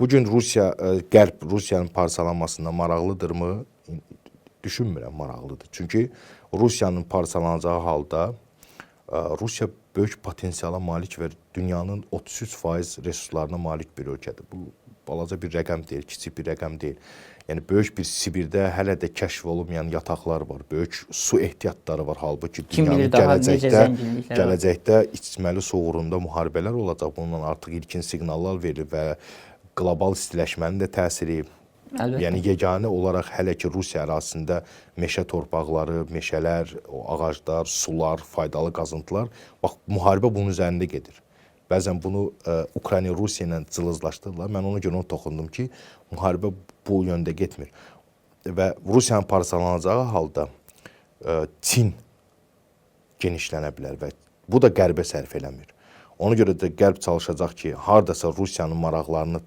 Bugün Rusiya, e, Qərb Rusiyanın parçalanmasında maraqlıdırmı? Düşünmürəm maraqlıdır. Çünki Rusiyanın parçalanacağı halda e, Rusiya böyük potensiala malik və dünyanın 33% resurslarına malik bir ölkədir. Bu balaca bir rəqəm deyil, kiçik bir rəqəm deyil. Yəni böyük bir Sibirdə hələ də kəşf olunmayan yataqlar var, böyük su ehtiyatları var. Halbuki dünyanın gələcəkdə gələcəkdə içməli su uğrunda müharibələr olacaq. Bundan artıq ilkin siqnallar verilir və qlobal istiləşmənin də təsiri Əlbəttə. Yəni yeganə olaraq hələ ki Rusiya ərazisində meşə torpaqları, meşələr, o ağaclar, sular, faydalı qazıntılar, bax müharibə bunun üzərində gedir. Bəzən bunu ə, Ukrayna Rusiya ilə cılızlaşdırırlar. Mən ona görə onu toxundum ki, müharibə bu yöndə getmir. Və Rusiyanın parçalanacağı halda ə, Çin genişlənə bilər və bu da qərbə sərf eləmir. Ona görə də qərb çalışacaq ki, hardasa Rusiyanın maraqlarını